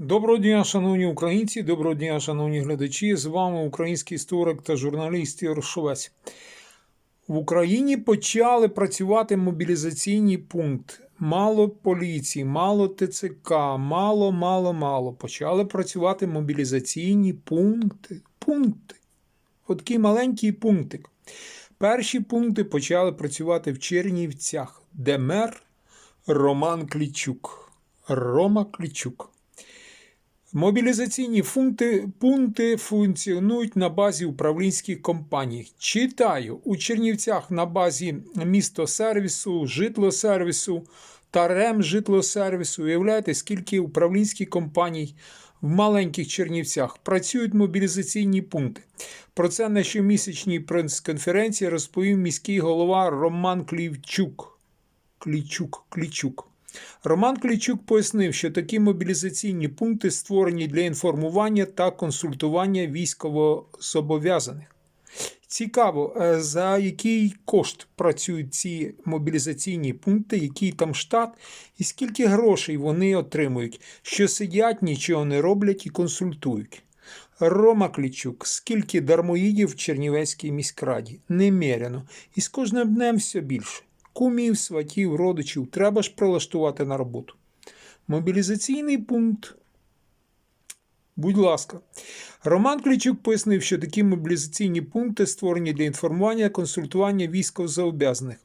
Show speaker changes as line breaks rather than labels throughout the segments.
Доброго дня, шановні українці, доброго дня, шановні глядачі. З вами український історик та журналіст Ігор Шовець. В Україні почали працювати мобілізаційні пункти. Мало поліції, мало ТЦК, мало, мало, мало. Почали працювати мобілізаційні пункти. Пункти. От такий маленький пунктик. Перші пункти почали працювати в Чернівцях, де мер Роман Клічук. Рома Клічук. Мобілізаційні функти, пункти функціонують на базі управлінських компаній. Читаю у Чернівцях на базі містосервісу, житлосервісу та ремжитлосервісу. Уявляєте, скільки управлінських компаній в маленьких Чернівцях працюють мобілізаційні пункти. Про це на щомісячній прес-конференції розповів міський голова Роман Клівчук. Клічук, Клічук. Роман Клічук пояснив, що такі мобілізаційні пункти створені для інформування та консультування військовозобов'язаних. Цікаво, е, за який кошт працюють ці мобілізаційні пункти, який там штат, і скільки грошей вони отримують, що сидять, нічого не роблять і консультують. Рома Клічук, скільки дармоїдів в Чернівецькій міськраді? Немеряно. І з кожним днем все більше. Кумів, сватів, родичів треба ж прилаштувати на роботу. Мобілізаційний пункт. Будь ласка. Роман Клічук пояснив, що такі мобілізаційні пункти створені для інформування, консультування військовозобов'язаних.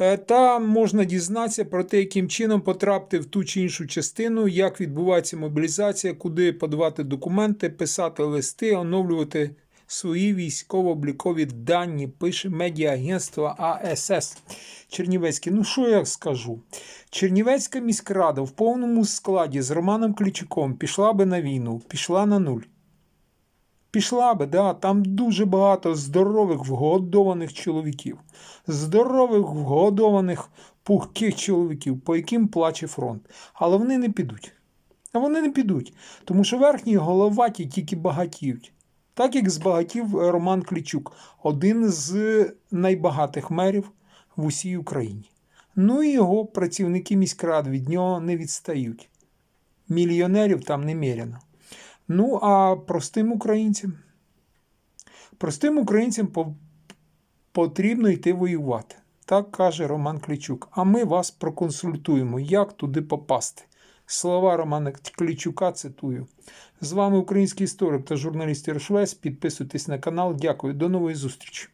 Е, Там можна дізнатися про те, яким чином потрапити в ту чи іншу частину, як відбувається мобілізація, куди подавати документи, писати листи, оновлювати свої військово-облікові дані, пише медіагентство АСС Чернівецьке. Ну, що я скажу? Чернівецька міськрада в повному складі з Романом Клічуком пішла би на війну, пішла на нуль. Пішла би, да, там дуже багато здорових вгодованих чоловіків, здорових вгодованих пухких чоловіків, по яким плаче фронт. Але вони не підуть. А вони не підуть, тому що верхні головаті тільки багатіють. Так як збагатів Роман Клічук, один з найбагатих мерів в усій Україні. Ну і його працівники міськрад від нього не відстають. Мільйонерів там немеряно. Ну, а простим українцям? Простим українцям потрібно йти воювати. Так каже Роман Клічук. А ми вас проконсультуємо, як туди попасти. Слова Романа Клічука цитую. З вами український історик та журналіст Іршвець. Підписуйтесь на канал. Дякую. До нової зустрічі.